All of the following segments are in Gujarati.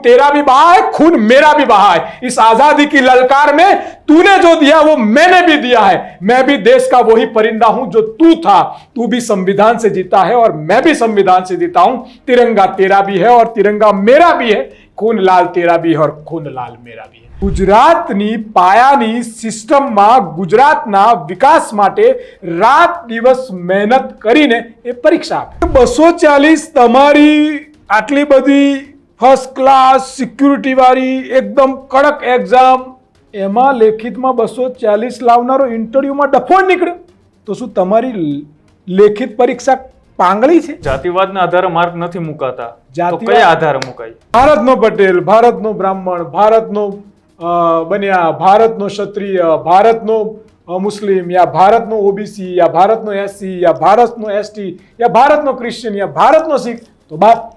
तेरा भी बहा है खून मेरा भी बहा है इस आजादी की ललकार में तूने जो दिया वो मैंने भी दिया है मैं भी देश का वही परिंदा हूं जो तू था तू भी संविधान से जीता है और मैं भी संविधान से जीता हूं तिरंगा तेरा भी है और तिरंगा मेरा भी है खून लाल तेरा भी है और खून लाल मेरा भी है ગુજરાતની પાયાની સિસ્ટમમાં ગુજરાતના વિકાસ માટે રાત દિવસ મહેનત કરીને એ પરીક્ષા આપે બસો ચાલીસ તમારી આટલી બધી ફર્સ્ટ ક્લાસ સિક્યુરિટીવાળી એકદમ કડક એક્ઝામ એમાં લેખિતમાં બસો ચાલીસ લાવનારો ઇન્ટરવ્યુમાં ડફોડ નીકળ્યો. તો શું તમારી લેખિત પરીક્ષા પાંગળી છે? જાતિવાદના આધારે માર્ક નથી મુકાતા. જાતિ કયા આધારે મુકાય? ભારતનો પટેલ ભારતનો બ્રાહ્મણ ભારતનો બન્યા ભારતનો ક્ષત્રિય ભારતનો મુસ્લિમ યા ભારતનો ઓબીસી યા ભારતનો એસસી યા ભારતનો એસટી યા ભારતનો ક્રિશ્ચિયન યા ભારતનો શીખ. તો બાદ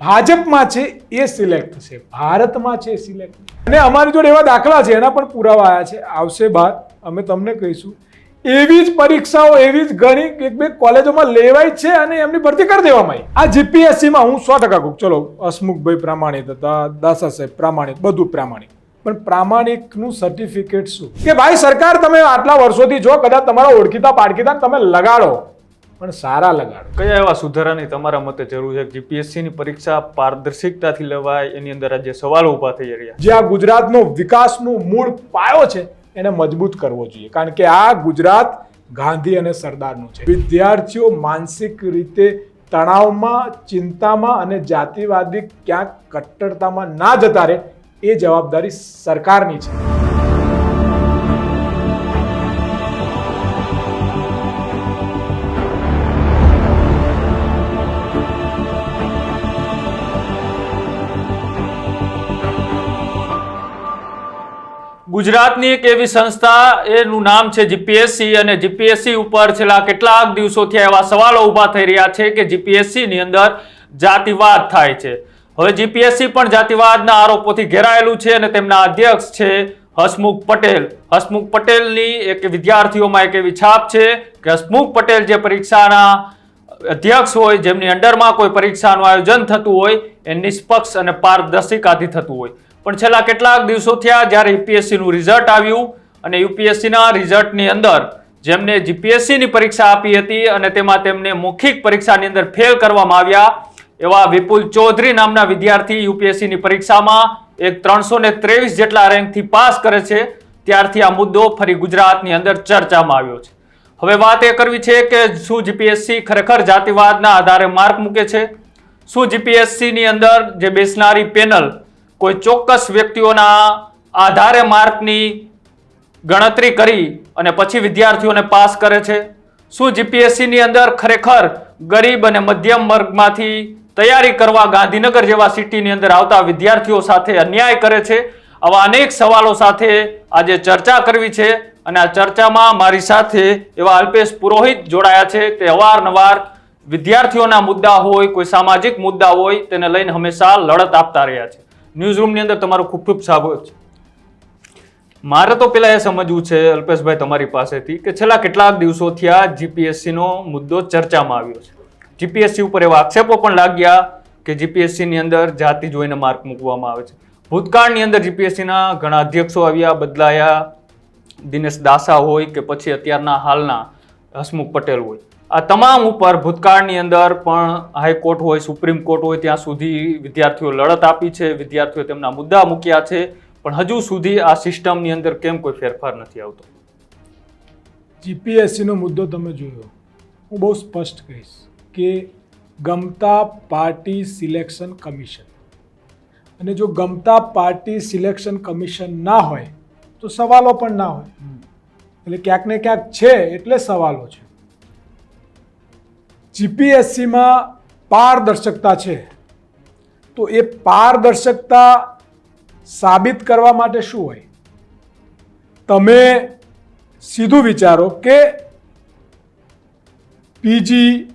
ભાજપમાં છે એ સિલેક્ટ છે, ભારતમાં છે સિલેક્ટ. અને અમારી જોડે એવા દાખલા છે, એના પણ પુરાવા આવ્યા છે. આવશે બાદ અમે તમને કહીશું. એવી જ પરીક્ષાઓ, એવી જ ઘણી એક બે કોલેજોમાં લેવાય છે અને એમની ભરતી કરી દેવામાં આવી. આ જીપીએસસીમાં હું સો ટકા કહું ચલો, હસમુખભાઈ પ્રામાણિક હતા, દાસા સાહેબ પ્રામાણિક, બધું પ્રામાણિક. પણ પ્રામાણિકનું સર્ટિફિકેટ શું? કે ભાઈ સરકાર, તમે આટલા વર્ષોથી જો કદાચ તમારા ઓળખીતા, પાડખીતા તમે લગાડો. પણ સારા લગાડો. કયા એવા સુધારાની તમારા મતે જરૂર છે? જીપીએસસી ની પરીક્ષા પારદર્શિકતાથી લેવાય એની અંદર આજે સવાલો ઊભા થઈ રહ્યા જે આ ગુજરાતનો વિકાસનો મૂળ પાયો છે એને મજબૂત કરવો જોઈએ. કારણ કે આ ગુજરાત ગાંધી અને સરદારનું છે. વિદ્યાર્થીઓ માનસિક રીતે તણાવમાં ચિંતામાં અને જાતિવાદી ક્યાંક કટ્ટરતામાં ના જતા રહે એ જવાબદારી સરકારની છે. ગુજરાતની એક એવી સંસ્થા, એનું નામ છે જીપીએસસી અને જીપીએસસી ઉપર છેલ્લા કેટલાક દિવસોથી એવા સવાલો ઊભા થઈ રહ્યા છે કે જીપીએસસીની અંદર જાતિવાદ થાય છે. હવે જીપીએસસી પણ જાતિવાદના આરોપોથી ઘેરાયેલું છે અને તેમના અધ્યક્ષ છે હસમુખ પટેલ. હસમુખ પટેલની એક વિદ્યાર્થીઓમાં એક એવી છાપ છે કે હસમુખ પટેલ જે પરીક્ષાના અધ્યક્ષ હોય, જેમની અંડરમાં કોઈ પરીક્ષાનું આયોજન થતું હોય, એ નિષ્પક્ષ અને પારદર્શિકાથી થતું હોય. પણ છેલ્લા કેટલાક દિવસો થયા જ્યારે યુપીએસસી નું રિઝલ્ટ આવ્યું અને યુપીએસસી ના રિઝલ્ટની અંદર જેમને જીપીએસસી ની પરીક્ષા આપી હતી અને તેમાં તેમને મૌખિક પરીક્ષાની અંદર ફેલ કરવામાં આવ્યા, એવા વિપુલ ચૌધરી નામના વિદ્યાર્થી યુપીએસસી ની પરીક્ષામાં એક ત્રણસો ને ત્રેવીસ જેટલા રેન્કથી પાસ કરે છે. ત્યારથી આ મુદ્દો ફરી ગુજરાતની અંદર ચર્ચામાં આવ્યો છે. હવે વાત એ કરવી છે કે શું જીપીએસસી ખરેખર જાતિવાદના આધારે માર્ક મૂકે છે? શું જીપીએસસી ની અંદર જે બેસનારી પેનલ કોઈ ચોક્કસ વ્યક્તિઓના આધારે માર્કની ગણતરી કરી અને પછી વિદ્યાર્થીઓને પાસ કરે છે. શું જીપીએસસીની અંદર ખરેખર ગરીબ અને મધ્યમ વર્ગમાંથી તૈયારી કરવા ગાંધીનગર જેવા સિટીની અંદર આવતા વિદ્યાર્થીઓ સાથે અન્યાય કરે છે? આવા અનેક સવાલો સાથે આજે ચર્ચા કરવી છે અને આ ચર્ચામાં મારી સાથે એવા અલ્પેશ પુરોહિત જોડાયા છે. તે અવારનવાર વિદ્યાર્થીઓના મુદ્દા હોય, કોઈ સામાજિક મુદ્દા હોય, તેને લઈને હંમેશા લડત આપતા રહ્યા છે. ન્યૂઝ રૂમની અંદર તમારું ખૂબ ખૂબ સ્વાગત છે. મારે તો પહેલાં એ સમજવું છે, અલ્પેશભાઈ, તમારી પાસેથી કે છેલ્લા કેટલાક દિવસોથી આ જીપીએસસીનો મુદ્દો ચર્ચામાં આવ્યો છે. જીપીએસસી ઉપર એવા આક્ષેપો પણ લાગ્યા કે જીપીએસસીની અંદર જાતિ જોઈને માર્ક મૂકવામાં આવે છે. ભૂતકાળની અંદર જીપીએસસીના ઘણા અધ્યક્ષો આવ્યા, બદલાયા. દિનેશ દાસા હોય કે પછી અત્યારના હાલના હસમુખ પટેલ હોય. આ તમામ ઉપર ભૂતકાળની અંદર પણ હાઈકોર્ટ હોય, સુપ્રીમ કોર્ટ હોય, ત્યાં સુધી વિદ્યાર્થીઓ લડત આપી છે, વિદ્યાર્થીઓ તેમના મુદ્દા મૂક્યા છે, પણ હજુ સુધી આ સિસ્ટમની અંદર કેમ કોઈ ફેરફાર નથી આવતો? જીપીએસસીનો મુદ્દો તમે જોયો. હું બહુ સ્પષ્ટ કહીશ કે ગમતા પાર્ટી સિલેક્શન કમિશન. અને જો ગમતા પાર્ટી સિલેક્શન કમિશન ના હોય, તો સવાલો પણ ના હોય. એટલે ક્યાંક ને ક્યાંક છે એટલે સવાલો છે. જીપીએસસીમાં પારદર્શકતા છે. તો એ પારદર્શકતા સાબિત કરવા માટે શું હોય? તમે સીધું વિચારો કે પીજી,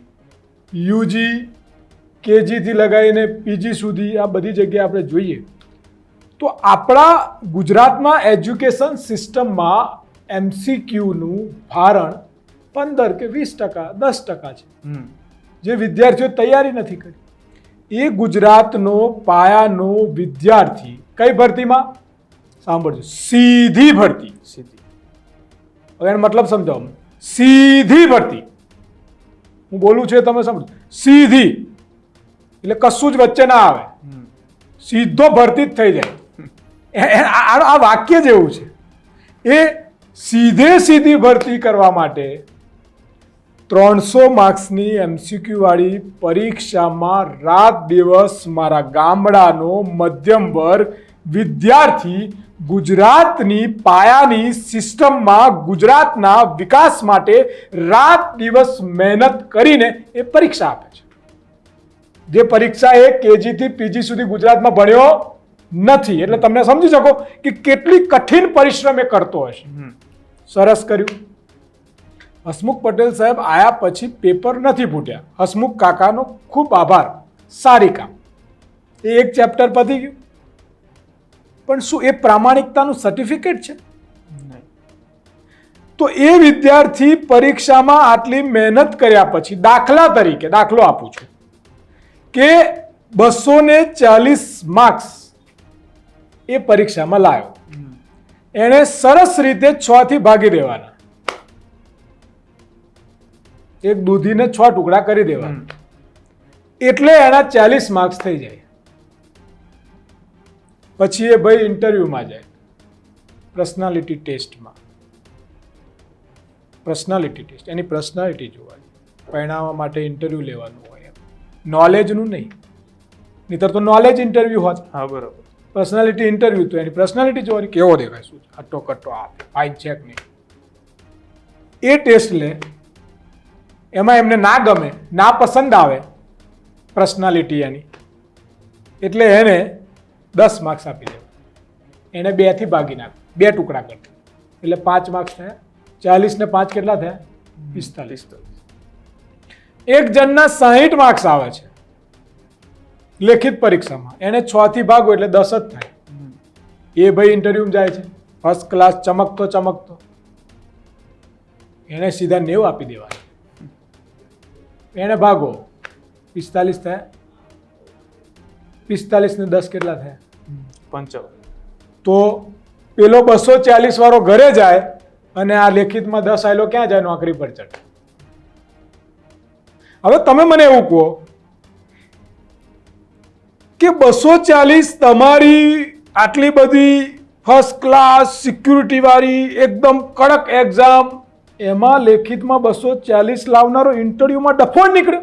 યુજી, કેજીથી લગાવીને પીજી સુધી આ બધી જગ્યાએ આપણે જોઈએ. તો આપણા ગુજરાતમાં એજ્યુકેશન સિસ્ટમમાં એમસીક્યુનું ભારણ પંદર કે વીસ ટકા દસ ટકા છે. હમ. જે વિદ્યાર્થીઓ તૈયારી નથી કરી. એ ગુજરાતનો પાયાનો વિદ્યાર્થી કઈ ભરતીમાં? સાંભળજો. સીધી ભરતી. સીધી. હવે એનો મતલબ સમજાવો સીધી ભરતી. હું બોલું છું તમે સમજો સીધી. એટલે કશું જ વચ્ચે ના આવે. સીધો ભરતી જ થઈ જાય. આ વાક્ય જેવું છે. એ સીધે સીધી ભરતી કરવા માટે ત્રણસો માર્ક્સની એમસીક્યુવાળી પરીક્ષામાં રાત દિવસ મારા ગામડાનો મધ્યમ વર્ગ વિદ્યાર્થી ગુજરાતની પાયાની સિસ્ટમમાં ગુજરાતના વિકાસ માટે રાત દિવસ મહેનત કરીને એ પરીક્ષા આપે છે. જે પરીક્ષા એ કેજીથી પીજી સુધી ગુજરાતમાં ભણ્યો નથી. એટલે તમને સમજી શકો કે કેટલી કઠિન પરિશ્રમ એ કરતો હશે. સરસ કર્યું. હસમુખ પટેલ સાહેબ આયા પછી પેપર નથી ફૂટ્યા. હસમુખ કાકાનો ખૂબ આભાર. સારી કામ. એ એક ચેપ્ટર પતી ગયું. પણ શું એ પ્રામાણિકતાનું સર્ટિફિકેટ છે? તો એ વિદ્યાર્થી પરીક્ષામાં આટલી મહેનત કર્યા પછી દાખલા તરીકે દાખલો આપું છું કે બસો ને ચાલીસ માર્ક્સ એ પરીક્ષામાં લાવ્યો એણે સરસ રીતે છ થી ભાગી દેવાના. એક દૂધીને છ ટુકડા કરી દેવા. એટલે એના ચાલીસ માર્ક્સ થઈ જાય. પછી એ ભાઈ ઇન્ટરવ્યુમાં જાય. પર્સનાલિટી ટેસ્ટમાં પર્સનાલિટી ટેસ્ટ એની પર્સનાલિટી જોવાની પરિણામવા માટે ઇન્ટરવ્યુ લેવાનું હોય એમ. નોલેજનું નહીં. નહીતર તો નોલેજ ઇન્ટરવ્યુ હોત. હા બરાબર. પર્સનાલિટી ઇન્ટરવ્યુ તો એની પર્સનાલિટી જોવાની કેવો દેખાય શું છે? અટ્ટો કટ્ટો આ ફાઇન ચેક નહીં. એ ટેસ્ટ લે એમાં એમને ના ગમે ના પસંદ આવે પર્સનાલિટી એની. એટલે એને દસ માર્ક્સ આપી દેવા એને બેથી ભાગી નાખ બે ટુકડા કરી એટલે પાંચ માર્ક્સ થયા ચાલીસ ને પાંચ કેટલા થયા? પિસ્તાલીસ. એક જણના સાહીઠ માર્ક્સ આવે છે. લેખિત પરીક્ષામાં. એને છ થી ભાગો એટલે દસ જ થાય. એ ભાઈ ઇન્ટરવ્યુમાં જાય છે. ફર્સ્ટ ક્લાસ ચમકતો ચમકતો. એને સીધા નેવ આપી દેવાના. એને ભાગો. પિસ્તાલીસ થાય. પિસ્તાલીસ ને દસ કેટલા થાય. પંચાવન તો પેલો બસો ચાલીસ વાળો ઘરે જાય અને આ લેખિતમાં દસ આયલો ક્યાં જાય? નોકરી પર ચડે હવે તમે મને એવું કહો કે બસો ચાલીસ તમારી આટલી બધી ફર્સ્ટ ક્લાસ સિક્યુરિટી વાળી એકદમ કડક એક્ઝામ એમાં લેખિતમાં બસો ચાલીસ લાવનારો ઇન્ટરવ્યૂમાં ડફોડ નીકળ્યો.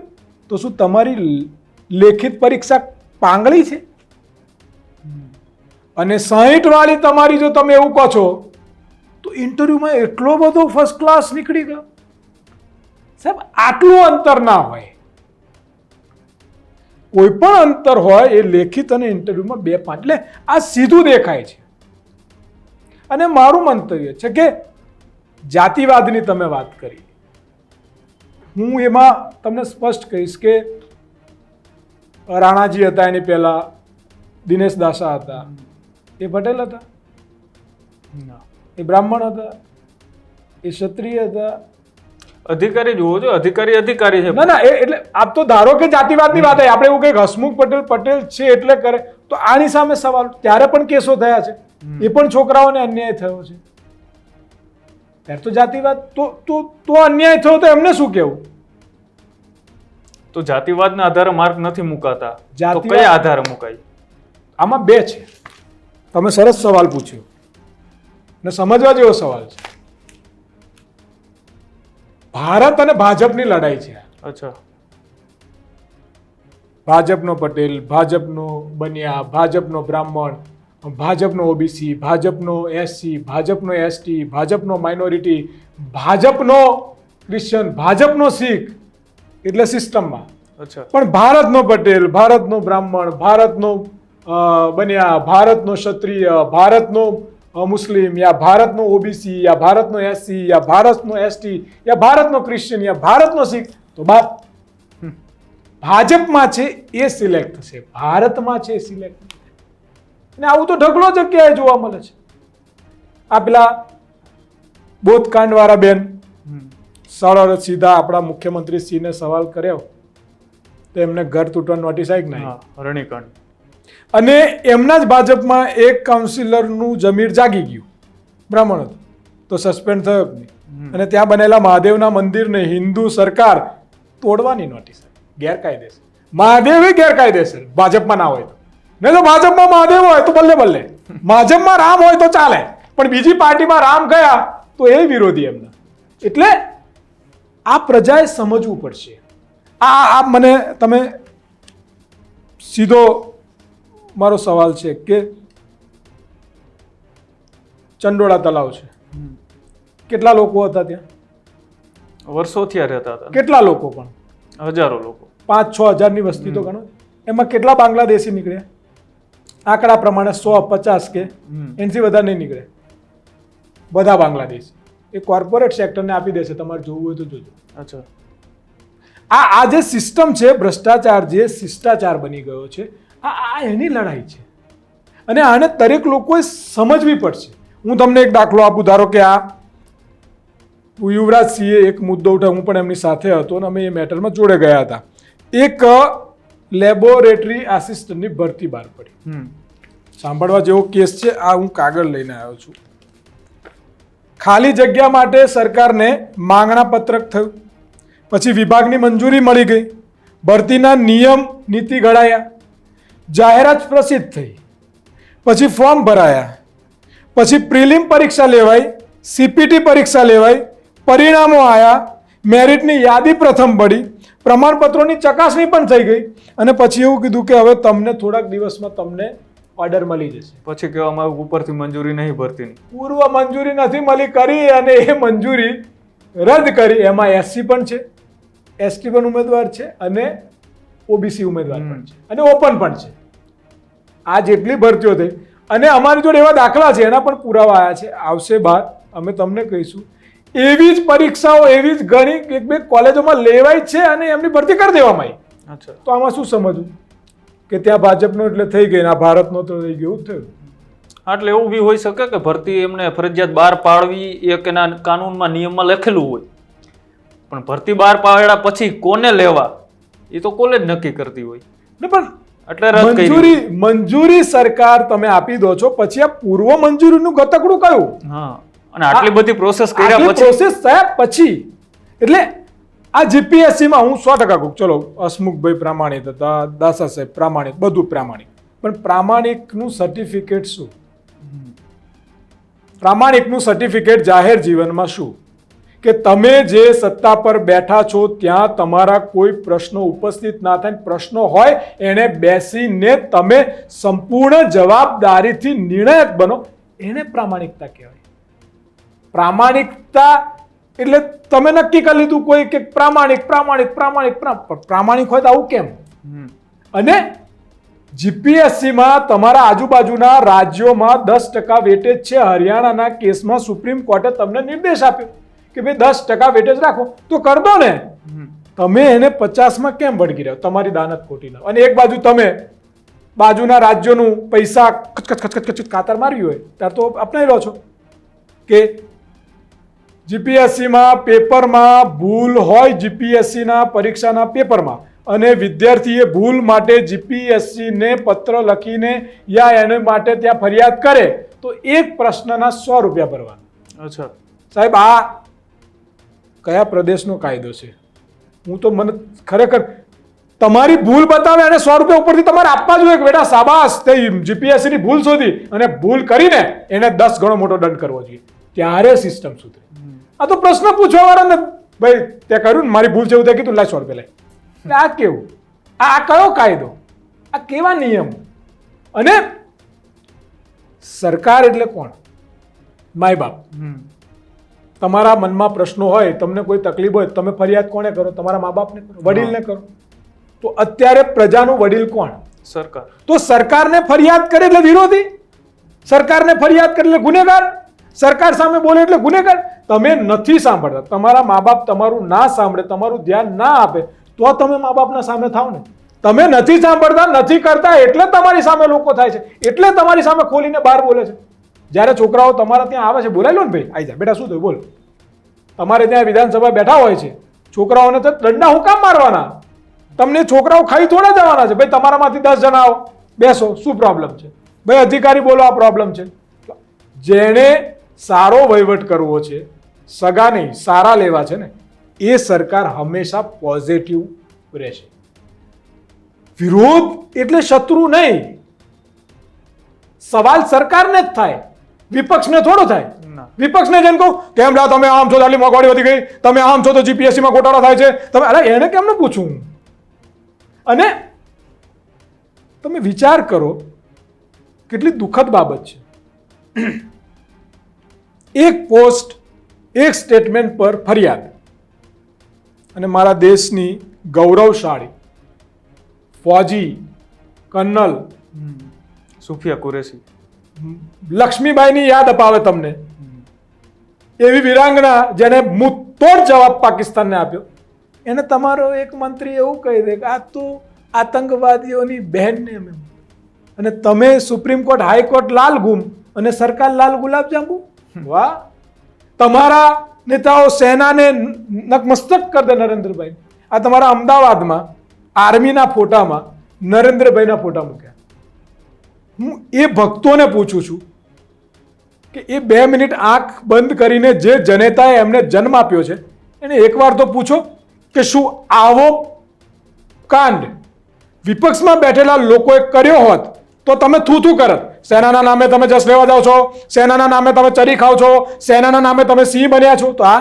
તો શું તમારી લેખિત પરીક્ષા પાંગળી છે? અને સાહીઠ વાળી તમારી જો તમે એવું કહો છો, તો ઇન્ટરવ્યૂમાં એટલો બધો ફર્સ્ટ ક્લાસ નીકળી ગયો. સાહેબ, આટલું અંતર ના હોય. કોઈ પણ અંતર હોય એ લેખિત અને ઇન્ટરવ્યૂમાં બે પાંચ એટલે આ સીધું દેખાય છે. અને મારું મંતવ્ય છે કે જાતિવાદની તમે વાત કરી. હું એમાં તમને સ્પષ્ટ કહીશ કે રાણાજી હતા એની પહેલા દિનેશ દાસા હતા. એ પટેલ હતા. એ બ્રાહ્મણ હતા. એ ક્ષત્રિય હતા. અધિકારી જોવો છો અધિકારી અધિકારી છે. ના ના એટલે આપ તો ધારો કે જાતિવાદની વાત આવી આપણે એવું કંઈક હસમુખ પટેલ પટેલ છે એટલે કરે. તો આની સામે સવાલ ત્યારે પણ કેસો થયા છે. એ પણ છોકરાઓને અન્યાય થયો છે. ત્યારે તો જાતિવાદ તો તો તો અન્યાય થયો તો એમને શું કેવું? તો જાતિવાદના આધારે માર્ક નથી મુકાતા. તો કયા આધારે મુકાય? આમાં બે છે. તમે સરસ સવાલ પૂછ્યો. ને સમજવા જેવો સવાલ છે. ભારત અને ભાજપની લડાઈ છે. અચ્છા. ભાજપનો પટેલ ભાજપનો બન્યા ભાજપનો બ્રાહ્મણ ભાજપનો ઓબીસી ભાજપનો એસસી ભાજપનો એસટી ભાજપનો માઇનોરિટી ભાજપનો ક્રિશ્ચન ભાજપનો શીખ એટલે સિસ્ટમમાં અચ્છા. પણ ભારતનો પટેલ ભારતનો બ્રાહ્મણ ભારતનો બન્યા ભારતનો ક્ષત્રિય ભારતનો મુસ્લિમ યા ભારતનો ઓબીસી યા ભારતનો એસસી યા ભારતનો એસટી યા ભારતનો ક્રિશ્ચિયન યા ભારતનો શીખ તો બાપ ભાજપમાં છે એ સિલેક્ટ થશે. ભારતમાં છે સિલેક્ટ અને આવું તો ઢગલો જગ્યાએ જોવા મળે છે. આ પેલા બોધકાંડ વાળા બેન. સરળ સીધા આપણા મુખ્યમંત્રી સિંહને સવાલ કર્યો. તો એમને ઘર તૂટવાની નોટિસ આવી કે નહીં? હા રણીકાંડ અને એમના જ ભાજપમાં એક કાઉન્સિલરનું જમીર જાગી ગયું બ્રાહ્મણ હતું. તો સસ્પેન્ડ થયો જ નહીં? અને ત્યાં બનેલા મહાદેવના મંદિરને હિન્દુ સરકાર તોડવાની નોટિસ ગેરકાયદેસર. મહાદેવ ગેરકાયદેસર ભાજપમાં ના હોય તો. નહીં તો ભાજપમાં મહાદેવ હોય તો બલ્લે બલ્લે. ભાજપમાં રામ હોય તો ચાલે. પણ બીજી પાર્ટીમાં રામ ગયા તો એ વિરોધી એમના. એટલે આ પ્રજાએ સમજવું પડશે. આ આ મને તમે સીધો મારો સવાલ છે કે ચંડોળા તલાવ છે. કેટલા લોકો હતા ત્યાં? વર્ષોથી રહેતા હતા. કેટલા લોકો પણ? હજારો લોકો. પાંચ છ હજારની વસ્તી તો ગણો. એમાં કેટલા બાંગ્લાદેશી નીકળ્યા? આંકડા પ્રમાણે સો પચાસ કે એનાથી વધારે નહીં નીકળે. બધા બાંગ્લાદેશ. એ કોર્પોરેટ સેક્ટરને આપી દેશે તમારે જોવું હોય તો જોજો. અચ્છા. આ આ જે સિસ્ટમ છે ભ્રષ્ટાચાર જે શિષ્ટાચાર બની ગયો છે આ આ એની લડાઈ છે. અને આને દરેક લોકોએ સમજવી પડશે. હું તમને એક દાખલો આપું ધારો કે આ યુવરાજસિંહે એક મુદ્દો ઉઠાવ્યો હું પણ એમની સાથે હતો અને અમે એ મેટરમાં જોડે ગયા હતા. એક લેબોરેટરી આસિસ્ટન્ટની ભરતી બહાર પડી. સાંભળવા જેવો કેસ છે આ હું કાગળ લઈને આવ્યો છું. ખાલી જગ્યા માટે સરકારને માંગણા પત્રક થયું. પછી વિભાગની મંજૂરી મળી ગઈ. ભરતીના નિયમ નીતિ ઘડાયા. જાહેરાત પ્રસિદ્ધ થઈ. પછી ફોર્મ ભરાયા. પછી પ્રિલિમ પરીક્ષા લેવાઈ સીપીટી પરીક્ષા લેવાઈ પરિણામો આવ્યા મેરિટની યાદી પ્રથમ પડી પ્રમાણપત્રોની ચકાસણી પણ થઈ ગઈ અને પછી એવું કીધું કે હવે તમને થોડાક દિવસમાં તમને ઓર્ડર મળી જશે. પછી કહેવામાં આવ્યું ઉપરથી મંજૂરી નહીં ભરતી. પૂર્વ મંજૂરી નથી મળી કરી અને એ મંજૂરી રદ કરી. એમાં એસસી પણ છે એસટી પણ ઉમેદવાર છે અને ઓબીસી ઉમેદવાર પણ છે. અને ઓપન પણ છે. આ જેટલી ભરતીઓ થઈ. અને અમારી જોડે એવા દાખલા છે એના પણ પુરાવા આવ્યા છે. આવશે બહાર અમે તમને કહીશું એવી જ પરીક્ષાઓ એવી જ ઘણી એક બે કોલેજોમાં લેવાય છે અને એમની ભરતી કરી દેવામાં આવી. અચ્છા. તો આમાં શું સમજવું? કે ત્યાં ભાજપનો એટલે થઈ ગઈ આ ભારતનો તો થઈ ગયું થયું? એટલે એવું બી હોઈ શકે કે ભરતી એમને ફરજિયાત બહાર પાડવી એક એના કાનૂનમાં નિયમમાં લખેલું હોય. પણ ભરતી બહાર પાડ્યા પછી કોને લેવા? એ તો કોલેજ નક્કી કરતી હોય. ને પણ એટલે મંજૂરી મંજૂરી સરકાર તમે આપી દો છો પછી આ પૂર્વ મંજૂરીનું ગતકડું કયું? હા. અને આટલી બધી પ્રોસેસ કર્યા પછી? પ્રોસેસ થયા પછી. એટલે આ જીપીએસસી માં હું સો ટકા કહું. ચલો હસમુખભાઈ પ્રામાણિક હતા દાસા સાહેબ પ્રામાણિક બધું પ્રામાણિક. પણ પ્રામાણિકનું સર્ટિફિકેટ શું? પ્રામાણિકનું સર્ટિફિકેટ જાહેર જીવનમાં શું? કે તમે જે સત્તા પર બેઠા છો ત્યાં તમારા કોઈ પ્રશ્નો ઉપસ્થિત ના થાય. પ્રશ્નો હોય એને બેસીને તમે સંપૂર્ણ જવાબદારીથી નિર્ણાયક બનો. એને પ્રામાણિકતા કહેવાય. પ્રામાણિકતા એટલે તમે નક્કી કરી લીધું કોઈ કે પ્રામાણિક પ્રામાણિક પ્રામાણિક પ્રામાણિક હોય તો આવું કેમ? અને જીપીએસસીમાં તમારા આજુબાજુના રાજ્યોમાં દસ ટકા વેટેજ છે. હરિયાણાના કેસમાં સુપ્રીમ કોર્ટે તમને નિર્દેશ આપ્યો કે ભાઈ દસ ટકા વેટેજ રાખો. તો કર દો ને. તમે એને પચાસમાં કેમ વળગી રહ્યો? તમારી દાનત ખોટી ના. અને એક બાજુ તમે બાજુના રાજ્યોનું પૈસા કચકચ કચકચ કચકચ કાતર માર્યું હોય ત્યાં તો અપનાવી રહ્યો છો કે જીપીએસસીમાં પેપરમાં ભૂલ હોય જીપીએસસીના પરીક્ષાના પેપરમાં અને વિદ્યાર્થીએ ભૂલ માટે જીપીએસસીને પત્ર લખીને યા એને માટે ત્યાં ફરિયાદ કરે તો એક પ્રશ્નના સો રૂપિયા ભરવાના. અચ્છા. સાહેબ આ કયા પ્રદેશનો કાયદો છે? હું તો મને ખરેખર તમારી ભૂલ બતાવે અને સો રૂપિયા ઉપરથી તમારે આપવા જોઈએ બેટા સાબાસ તે જીપીએસસીની ભૂલ શોધી અને ભૂલ કરીને એને દસ ગણો મોટો દંડ કરવો જોઈએ. ત્યારે સિસ્ટમ સુધરે. આ તો પ્રશ્ન પૂછવા વાળા ને ભાઈ તે કર્યું ને? મારી ભૂલ છે એવું તે કીધું લાય સો રૂપિયા લાય આ કેવું? આ આ કયો કાયદો? આ કેવા નિયમ? અને સરકાર એટલે કોણ? માય બાપ. તમારા મનમાં પ્રશ્નો હોય તમને કોઈ તકલીફ હોય તમે ફરિયાદ કોને કરો? તમારા મા બાપને કરો? વડીલને કરો? તો અત્યારે પ્રજાનું વડીલ કોણ? સરકાર. તો સરકારને ફરિયાદ કરે એટલે વિરોધી? સરકારને ફરિયાદ કરે એટલે ગુનેગાર? સરકાર સામે બોલે એટલે ગુનેગાર. તમે નથી સાંભળતા. તમારા મા બાપ તમારું ના સાંભળે, તમારું ધ્યાન ના આપે, તો તમે મા બાપના સામે થાવ ને. તમે નથી સાંભળતા, નથી કરતા, એટલે તમારી સામે લોકો થાય છે. એટલે તમારી સામે ખોલીને બહાર બોલે છે. જ્યારે છોકરાઓ તમારા ત્યાં આવે છે બોલાવી લો ને ભાઈ. આવી જા, બેટા શું થયું? બોલ. તમારે ત્યાં વિધાનસભા બેઠા હોય છે. છોકરાઓને તો દંડા હું કામ મારવાના? તમને છોકરાઓ ખાઈ થોડા જવાના છે. ભાઈ, તમારામાંથી દસ જણા આવો. બેસો, શું પ્રોબ્લેમ છે? ભાઈ, અધિકારી બોલો, આ પ્રોબ્લેમ છે. જેણે સારો વહીવટ કરવો છે સગા નહીં સારા લેવા છે ને એ સરકાર હંમેશા પોઝિટિવ રહેશે. વિરોધ એટલે શત્રુ નહીં. સવાલ સરકારને જ થાય વિપક્ષને થોડો થાય. વિપક્ષને જેમ કહું કેમ લા તમે આમ છો આટલી મોંઘવારી વધી ગઈ તમે આમ છો તો જીપીએસસીમાં ગોટાળો થાય છે. તમે અરે એને કેમ ન પૂછું અને તમે વિચાર કરો કેટલી દુઃખદ બાબત છે. એક પોસ્ટ એક સ્ટેટમેન્ટ પર ફરિયાદ. અને મારા દેશની ગૌરવશાળી ફોજી કર્નલ સુફિયા કુરેશી. લક્ષ્મીબાઈની યાદ અપાવે તમને. એવી વિરાંગના જેને મુતોડ જવાબ પાકિસ્તાનને આપ્યો. એને તમારો એક મંત્રી એવું કહી દે કે આ તો આતંકવાદીઓની બહેનને અમે એમ. અને તમે સુપ્રીમ કોર્ટ હાઈકોર્ટ લાલ ગુમ અને સરકાર લાલ ગુલાબ જાંબુ વાહ. તમારા નેતાઓ સેનાને નકમસ્તક કરી દે નરેન્દ્રભાઈ. આ તમારા અમદાવાદમાં, આર્મીના ફોટામાં, નરેન્દ્રભાઈના ફોટા મૂક્યા. હું એ ભક્તોને પૂછું છું કે એ બે મિનિટ આંખ બંધ કરીને જે જનેતાએ એમને જન્મ આપ્યો છે, એને એકવાર તો પૂછો કે શું આવો કાંડ વિપક્ષમાં બેઠેલા લોકોએ કર્યો હોત તો તમે થૂથું કરત. સેનાના નામે તમે જસ લેવા જાઓ છો સેનાના નામે તમે ચરી ખાઓ છો સેનાના નામે તમે સિંહ બન્યા છો. તો આ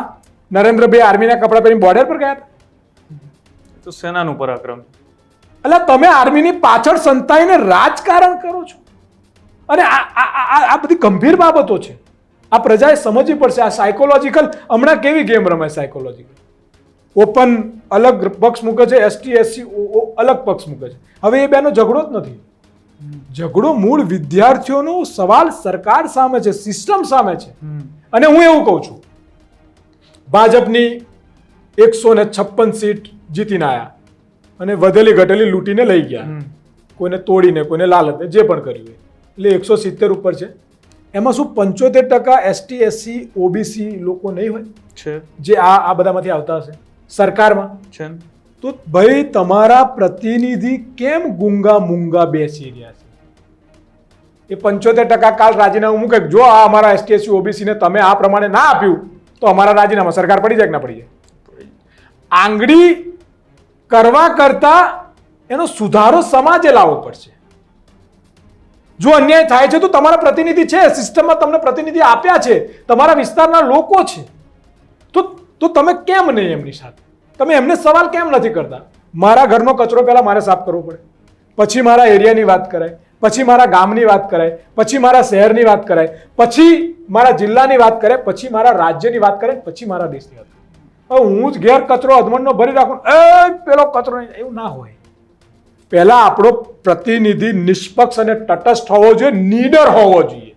નરેન્દ્રભાઈ આર્મીના કપડાં પહેરીને બોર્ડર પર ગયા હતા? તો સેનાનું પરાક્રમ. એટલે તમે આર્મીની પાછળ સંતાઈને રાજકારણ કરો છો. અને આ આ- આ આ બધી ગંભીર બાબતો છે. આ પ્રજાએ સમજવી પડશે. આ સાયકોલોજીકલ હમણાં કેવી ગેમ રમાય સાયકોલોજીકલ ઓપન અલગ પક્ષ મૂકે છે એસટી એસસી અલગ પક્ષ મૂકે છે. હવે એ બેનો ઝઘડો જ નથી. ઝઘડો મૂળ વિદ્યાર્થીઓનો સવાલ સરકાર સામે છે સિસ્ટમ સામે છે. અને હું એવું કહું છું ભાજપની એકસો ને છપ્પન સીટ જીતીને આવ્યા અને વધેલી ઘટેલી લૂંટીને લઈ ગયા. કોઈને તોડીને કોઈને લાલતે જે પણ કર્યું એટલે એકસો સિત્તેર ઉપર છે. એમાં શું પંચોતેર ટકા એસટી એસસી ઓબીસી લોકો નહીં હોય? છે. જે આ આ બધામાંથી આવતા હશે. સરકારમાં? છે. તો ભાઈ તમારા પ્રતિનિધિ કેમ ગુંગા મુંગા બેસી રહ્યા છે? એ પંચોતેર ટકા કાલ રાજીનામું મૂકે. જો આ અમારા એસટીએસસી ઓબીસીને તમે આ પ્રમાણે ના આપ્યું, તો અમારા રાજીનામા સરકાર પડી જાય કે ના પડી જાય? આંગળી કરવા કરતા એનો સુધારો સમાજે લાવવો પડશે. જો અન્યાય થાય છે તો તમારા પ્રતિનિધિ છે, સિસ્ટમમાં તમને પ્રતિનિધિ આપ્યા છે, તમારા વિસ્તારના લોકો છે. તો તો તમે કેમ નહીં એમની સાથે? તમે એમને સવાલ કેમ નથી કરતા? મારા ઘરનો કચરો પહેલાં મારે સાફ કરવો પડે. પછી મારા એરિયાની વાત કરાય. પછી મારા ગામની વાત કરાય, પછી મારા શહેરની વાત કરાય, પછી મારા જિલ્લાની વાત કરે પછી મારા રાજ્યની વાત કરે પછી મારા દેશની વાત હવે હું જ ઘેર કચરો અધમણનો ભરી રાખું, એ પેલો કચરો એવું ના હોય. પહેલાં આપણો પ્રતિનિધિ નિષ્પક્ષ અને તટસ્થ હોવો જોઈએ, નીડર હોવો જોઈએ.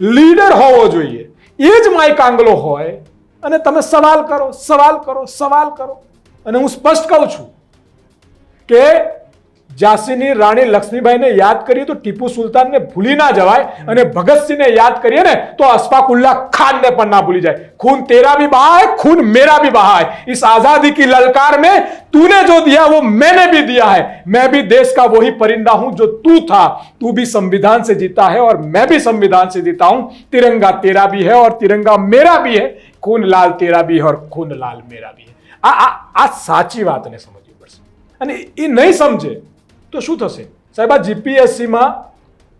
લીડર હોવો જોઈએ. એ જ માઇક આંગલો હોય. અને તમે સવાલ કરો સવાલ કરો સવાલ કરો. અને હું સ્પષ્ટ કહું છું કે ઝાંસીની રાણી લક્ષ્મીબાઈને યાદ કરીએ તો ટીપુ સુલતાનને ભૂલી ના જવાય અને ભગતસિંહને યાદ કરીએ ને તો અશફાકુલ્લા ખાનને પણ ના ભૂલી જાય खून तेरा भी बहा है खून मेरा भी बहा है इस आजादी की ललकार में तूने जो दिया वो मैंने भी दिया है मैं भी देश का वही परिंदा हूं जो तू था तू भी संविधान से जीता है और मैं भी संविधान से जीता हूं तिरंगा तेरा भी है और तिरंगा मेरा भी है खून लाल तेरा भी है और खून लाल मेरा भी है આ આ આ સાચી વાતને સમજવી પડશે અને એ નહીં સમજે તો શું થશે? સાહેબ, આ જીપીએસસીમાં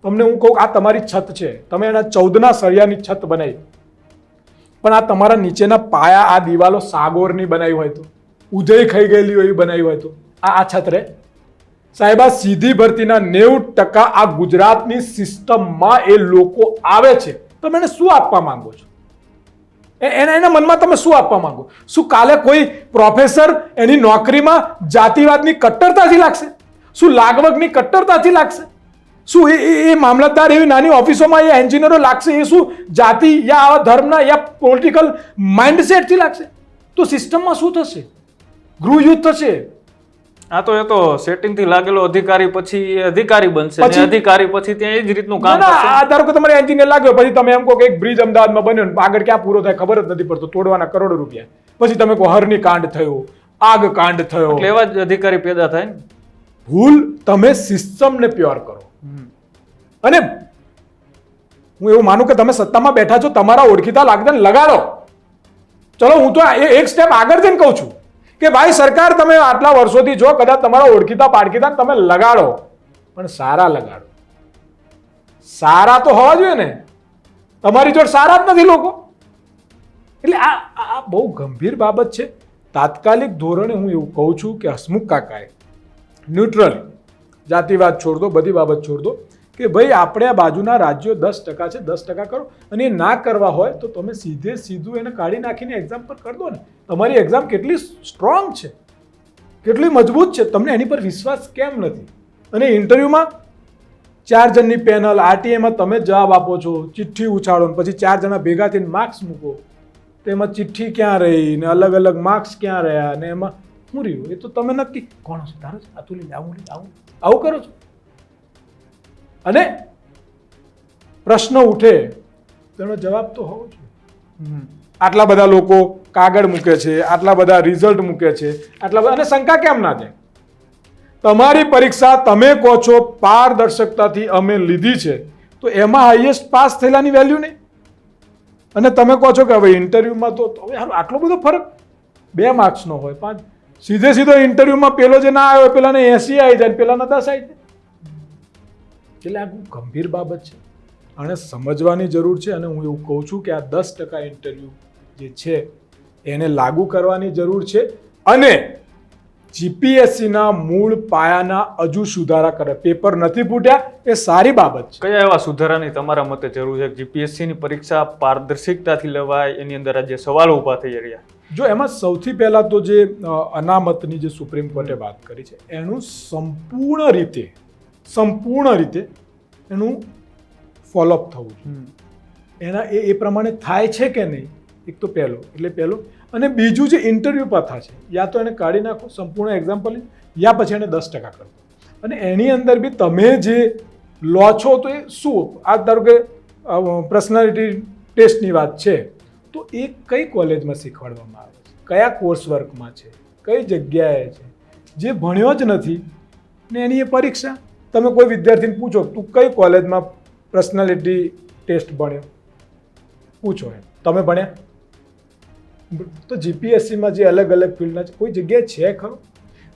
તમને હું કહું આ તમારી છત છે. તમે એના ચૌદના સળિયાની છત બનાવી. પણ આ તમારા નીચેના પાયા, આ દિવાલો સાગોરની બનાવી હોય તો. ઉધઈ ખાઈ ગયેલી હોય એવી બનાવી હોય તો. આ આ છત રે. સાહેબ, આ સીધી ભરતીના નેવું ટકા આ ગુજરાતની સિસ્ટમમાં એ લોકો આવે છે. તમે એને શું આપવા માંગો છો? એના એના મનમાં તમે શું આપવા માંગો? શું કાલે કોઈ પ્રોફેસર એની નોકરીમાં જાતિવાદની કટ્ટરતાથી લાગશે? શું લાગવગની કટ્ટરતાથી લાગશે? શું એ એ- મામલતદાર એવી નાની ઓફિસોમાં એ એન્જિનિયરો લાગશે? એ શું જાતિ યા આવા ધર્મના યા પોલિટિકલ માઇન્ડસેટથી લાગશે? તો સિસ્ટમમાં શું થશે? ગૃહયુદ્ધ થશે? આ તો એ તો સેટિંગથી લાગેલો અધિકારી પછી એ અધિકારી બનશે પછી- અધિકારી પછી ત્યાં એ જ રીતનું ના કામ ના કરશે આ ધારો કે તમારે એન્જિનિયર લાગ્યો પછી તમે એમ કહો કે એક બ્રિજ અમદાવાદમાં બન્યો ને આગળ ક્યાં પૂરો થાય ખબર જ નથી પડતો તોડવાના કરોડો રૂપિયા. પછી તમે કહો હરની કાંડ થયો આગ કાંડ થયો. એટલે એવા જ અધિકારી પેદા થાય ને. ભૂલ તમે સિસ્ટમને પ્યોર કરો. અને હું એવું માનું કે તમે સત્તામાં બેઠા છો, તમારા ઓળખીતા લાગતા લગાડો. ચલો, હું તો એક સ્ટેપ આગળ જઈને કહું છું કે ભાઈ, સરકાર તમે આટલા વર્ષોથી જો કદાચ તમારા ઓળખીતા પાડખીતા તમે લગાડો. પણ સારા લગાડો. સારા તો હોવા જોઈએ ને. તમારી જોડે સારા જ નથી લોકો. એટલે આ આ બહુ ગંભીર બાબત છે. તાત્કાલિક ધોરણે હું એવું કહું છું કે હસમુખ કાકાએ ન્યુટ્રલ. જાતિવાદ છોડ દો, બધી બાબત છોડ દો, કે ભાઈ આપણે આ બાજુના રાજ્યો દસ ટકા છે, દસ ટકા કરો. અને એ ના કરવા હોય તો તમે સીધે સીધું એને કાઢી નાખીને એક્ઝામ પર કરી દો ને. તમારી એક્ઝામ કેટલી સ્ટ્રોંગ છે, કેટલી મજબૂત છે, તમને એની પર વિશ્વાસ કેમ નથી? અને ઇન્ટરવ્યૂમાં ચાર જણની પેનલ આરટીએમાં તમે જવાબ આપો છો, ચિઠ્ઠી ઉછાળો ને પછી ચાર જણા ભેગા થઈને માર્ક્સ મૂકો. તો એમાં ચિઠ્ઠી ક્યાં રહી ને અલગ અલગ માર્ક્સ ક્યાં રહ્યા ને એમાં શું રહ્યું? એ તો તમે નક્કી. કોણ છે તારો? છે આતું તું લઈ આવું લઈ આવું. આવું કરો છો. અને પ્રશ્ન ઉઠે. તેનો જવાબ તો હોવો જોઈએ. આટલા બધા લોકો કાગળ મૂકે છે આટલા બધા રિઝલ્ટ મૂકે છે આટલા બધા અને શંકા કેમ ના જાય તમારી પરીક્ષા તમે કહો છો પારદર્શકતાથી અમે લીધી છે તો એમાં હાઈએસ્ટ પાસ થયેલાની વેલ્યુ નહીં. અને તમે કહો છો કે હવે ઇન્ટરવ્યુમાં તો હવે આટલો બધો ફરક? બે માર્ક્સનો હોય પાંચ સીધે સીધો ઇન્ટરવ્યુમાં પેલો જે ના આવ્યો, પેલાને એસી આવી જાય ને પેલાના દસ આવી જાય એટલે આ ખૂબ ગંભીર બાબત છે. અને સમજવાની જરૂર છે અને હું એવું કહું છું કે આ દસ ટકા ઇન્ટરવ્યૂ જે છે, એને લાગુ કરવાની જરૂર છે અને જીપીએસસીના મૂળ પાયાના હજુ સુધારા કરે. પેપર નથી ફૂટ્યા, એ સારી બાબત છે. કયા એવા સુધારાની તમારા મતે જરૂર છે? જીપીએસસીની પરીક્ષા પારદર્શિકતાથી લેવાય, એની અંદર આજે સવાલો ઊભા થઈ રહ્યા. જો એમાં સૌથી પહેલાં તો જે અનામતની જે સુપ્રીમ કોર્ટે વાત કરી છે એનું સંપૂર્ણ રીતે સંપૂર્ણ રીતે એનું ફોલોઅપ થવું જોઈએ. એના એ એ પ્રમાણે થાય છે કે નહીં એક તો પહેલો એટલે પહેલો. અને બીજું જે ઇન્ટરવ્યૂ પ્રથા છે યા તો એને કાઢી નાખો સંપૂર્ણ એક્ઝામ્પલ યા પછી એને દસ ટકા કરો અને એની અંદર બી તમે જે લો છો તો એ શું? આ ધારો કે પર્સનાલિટી ટેસ્ટની વાત છે. તો એ કઈ કોલેજમાં શીખવાડવામાં આવે છે? કયા કોર્સ વર્કમાં છે? કઈ જગ્યાએ છે? જે ભણ્યો જ નથી ને એની એ પરીક્ષા? તમે કોઈ વિદ્યાર્થીને પૂછો, તું કઈ કોલેજમાં પર્સનાલિટી ટેસ્ટ ભણ્યો? પૂછો એમ. તમે ભણ્યા? તો જીપીએસસીમાં જે અલગ અલગ ફિલ્ડના છે, કોઈ જગ્યાએ છે ખરું?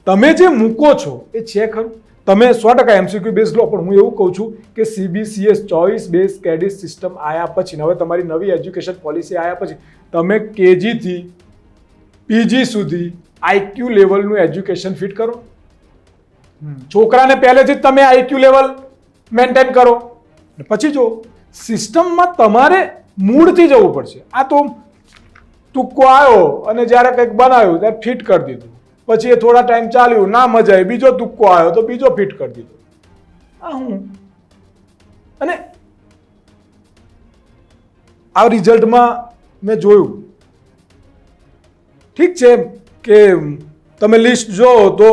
તમે જે મૂકો છો, એ છે ખરું? તમે સો ટકા એમસીક્યુ બેઝ લો પણ હું એવું કહું છું કે સીબીસીએસ ચોવીસ બેઝ કેડિસ સિસ્ટમ આવ્યા પછી હવે તમારી નવી એજ્યુકેશન પોલિસી આવ્યા પછી તમે કેજીથી પીજી સુધી આઈક્યુ લેવલનું એજ્યુકેશન ફિટ કરો. છોકરાને પહેલેથી જ તમે આઈક્યુ લેવલ મેન્ટેન કરો. પછી જો સિસ્ટમમાં તમારે મૂળથી જવું પડશે. આ તો તુક્કો આવ્યો અને જ્યારે કંઈક બનાવ્યું ત્યારે ફિટ કરી દીધું. પછી એ થોડા ટાઈમ ચાલ્યું, ના મજા આવી. બીજો તુક્કો આવ્યો તો બીજો ફિટ કરી દીધો. આ હું? અને આ રિઝલ્ટમાં મેં જોયું. ઠીક છે કે તમે લિસ્ટ જોવો તો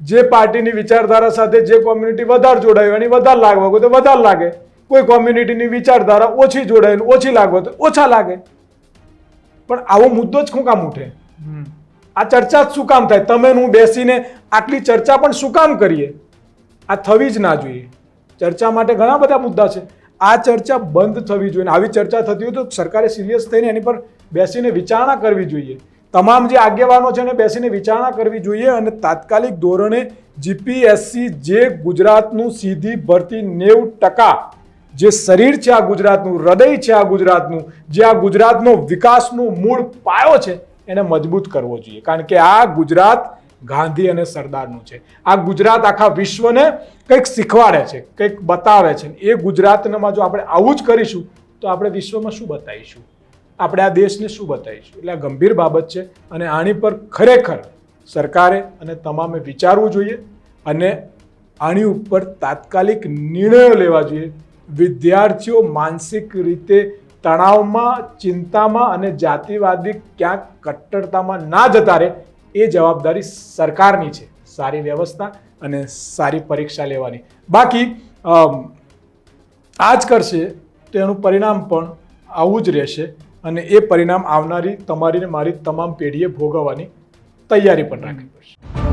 જે પાર્ટીની વિચારધારા સાથે જે કોમ્યુનિટી વધારે જોડાયું, એની વધારે લાગવા હોય તો વધારે લાગે. કોઈ કોમ્યુનિટીની વિચારધારા ઓછી જોડાય ઓછી લાગવા તો ઓછા લાગે. પણ આવો મુદ્દો જ શું કામ ઉઠે આ ચર્ચા જ શું કામ થાય? તમે હું બેસીને આટલી ચર્ચા પણ શું કામ કરીએ? આ થવી જ ના જોઈએ. ચર્ચા માટે ઘણા બધા મુદ્દા છે. આ ચર્ચા બંધ થવી જોઈએ. આવી ચર્ચા થતી હોય તો સરકારે સિરિયસ થઈને એની પર બેસીને વિચારણા કરવી જોઈએ. તમામ જે આગેવાનો છે એને બેસીને વિચારણા કરવી જોઈએ અને તાત્કાલિક ધોરણે જીપીએસસી જે ગુજરાતનું સીધી ભરતી નેવું ટકા જે શરીર છે આ ગુજરાતનું, હૃદય છે આ ગુજરાતનું, જે આ ગુજરાતનો વિકાસનું મૂળ પાયો છે એને મજબૂત કરવો જોઈએ. કારણ કે આ ગુજરાત ગાંધી અને સરદારનું છે. આ ગુજરાત આખા વિશ્વને કંઈક શીખવાડે છે, કંઈક બતાવે છે. એ ગુજરાતનામાં જો આપણે આવું જ કરીશું, તો આપણે વિશ્વમાં શું બતાવીશું? આપણે આ દેશને શું બતાવીશું? એટલે આ ગંભીર બાબત છે અને આની પર ખરેખર સરકારે અને તમામે વિચારવું જોઈએ અને આની ઉપર તાત્કાલિક નિર્ણયો લેવા જોઈએ. વિદ્યાર્થીઓ માનસિક રીતે તણાવમાં, ચિંતામાં અને જાતિવાદી ક્યાંક કટ્ટરતામાં ના જતા રહે એ જવાબદારી સરકારની છે. સારી વ્યવસ્થા અને સારી પરીક્ષા લેવાની. બાકી આ જ કરશે તો એનું પરિણામ પણ આવું જ રહેશે અને એ પરિણામ આવનારી તમારી ને મારી તમામ પેઢીએ ભોગવવાની તૈયારી પણ રાખવી પડશે.